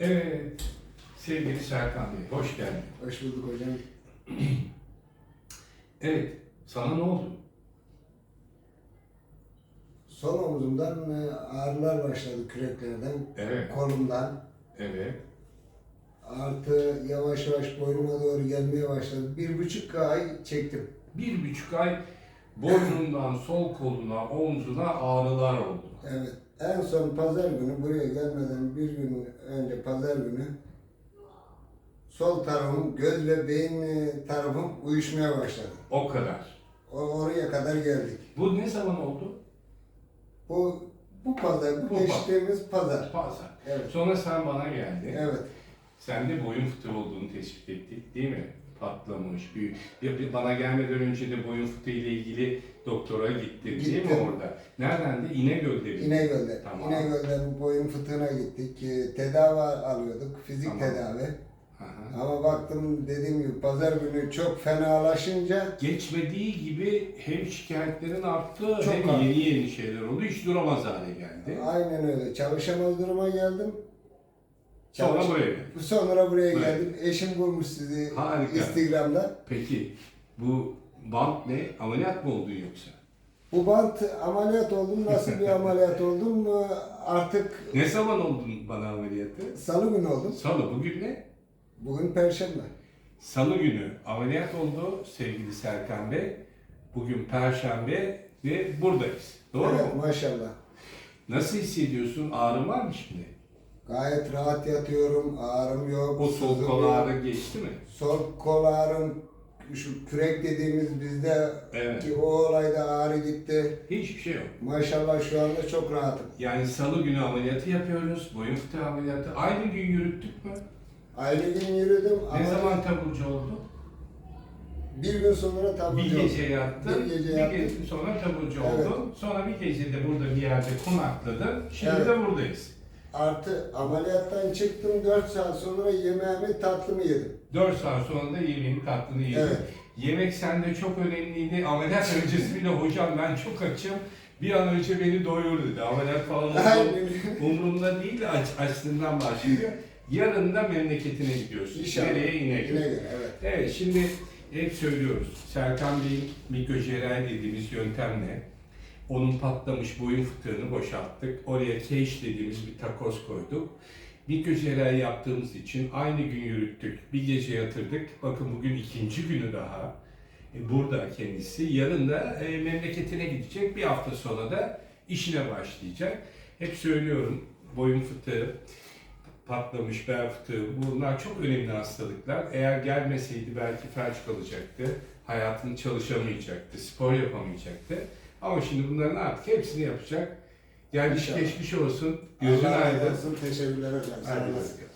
Evet, sevgili Serkan Bey, hoş geldin. Hoş bulduk hocam. Evet, sana ne oldu? Sol omuzumdan e, ağrılar başladı küreklerden, Evet, kolumdan. evet. Artı yavaş yavaş boynuma doğru gelmeye başladı. Bir buçuk ay çektim. Bir buçuk ay boynundan sol koluna, omzuna ağrılar oldu. Evet. En son pazar günü buraya gelmeden bir gün önce pazar günü sol tarafım, göz ve beyin e, tarafım uyuşmaya başladı. O kadar. O, oraya kadar geldik. Bu ne zaman oldu? Bu bu pazar, bu, Bu geçtiğimiz pazar. Pazar. Evet. Sonra sen bana geldin. Evet. Sen de boyun fıtığı olduğunu tespit ettik değil mi? Patlamış, büyük. Bir- Bana gelmeden önce de boyun fıtığı ile ilgili doktora gittin değil mi Gittim. orada? Nereden de? İnegöl'de mi? İnegöl'de. Tamam. İnegöl'den boyun fıtığına gittik. E, Tedavi alıyorduk. Fizik Tamam. tedavi. Aha. Ama baktım dediğim gibi pazar günü çok fenalaşınca Geçmediği gibi hem şikayetlerin arttı Çok hem arttı. yeni yeni şeyler oldu. Hiç duramaz hale geldi. aynen öyle çalışamaz duruma geldim. Sonra buraya. Sonra buraya Evet. geldim. Eşim bulmuş sizi Harika. Instagram'da. Peki bu bant ne? Ameliyat mı oldun yoksa? Bu bant ameliyat oldum. Nasıl bir ameliyat oldum? Ee, Artık Ne zaman oldun bana ameliyatı? salı günü oldum. Salı. Bugün ne? Bugün perşembe. Salı günü ameliyat oldu sevgili Serkan Bey. Bugün Perşembe ve buradayız. Doğru evet mu? maşallah. Nasıl hissediyorsun? Ağrın var mı şimdi? Gayet rahat yatıyorum. Ağrım yok. O sol kol ağrı geçti mi? Sol kol ağrım, şu kürek dediğimiz bizde Evet. ki o olayda ağrı gitti. Hiçbir şey yok. Maşallah şu anda çok rahatım. Yani salı günü ameliyatı yapıyoruz. Boyun fıtığı ameliyatı. Aynı gün yürüttük mü? Aynı gün yürüdüm Ne ama zaman taburcu oldu? bir gün sonra taburcu Bir gece yattı. Bir gece bir yattım. gece sonra taburcu Evet. oldu. Sonra bir gece de burada bir yerde konakladın. Şimdi Evet. de buradayız. Artı ameliyattan çıktım 4 saat sonra yemeğimi tatlımı yedim. 4 saat sonra da yemeğini tatlını yedin. Evet. Yemek sende çok önemliydi. Ameliyat öncesi bile hocam ben çok açım. Bir an önce beni doyur dedi. Ameliyat falan oldu. Aynen. Umurumda değil aç, açlığından başlıyor. Yarın da memleketine gidiyorsun. İnşallah. Nereye İnegöl. İnegöl, evet. Evet şimdi hep söylüyoruz. Serkan Bey'in mikrojeral dediğimiz yöntemle onun patlamış boyun fıtığını boşalttık. Oraya cage dediğimiz bir takoz koyduk. Mikrojeral yaptığımız için aynı gün yürüttük. Bir gece yatırdık. Bakın bugün ikinci günü daha. E, Burada kendisi. Yarın da e, memleketine gidecek. Bir hafta sonra da işine başlayacak. Hep söylüyorum boyun fıtığı, patlamış bel fıtığı bunlar çok önemli hastalıklar. Eğer gelmeseydi belki felç kalacaktı. Hayatını çalışamayacaktı, spor yapamayacaktı. Ama şimdi bunların artık hepsini yapacak. Gelmiş İnşallah. geçmiş olsun. Gözün Allah razı aydın. olsun. Teşekkürler hocam. Sağ Hadi olasın. bakalım.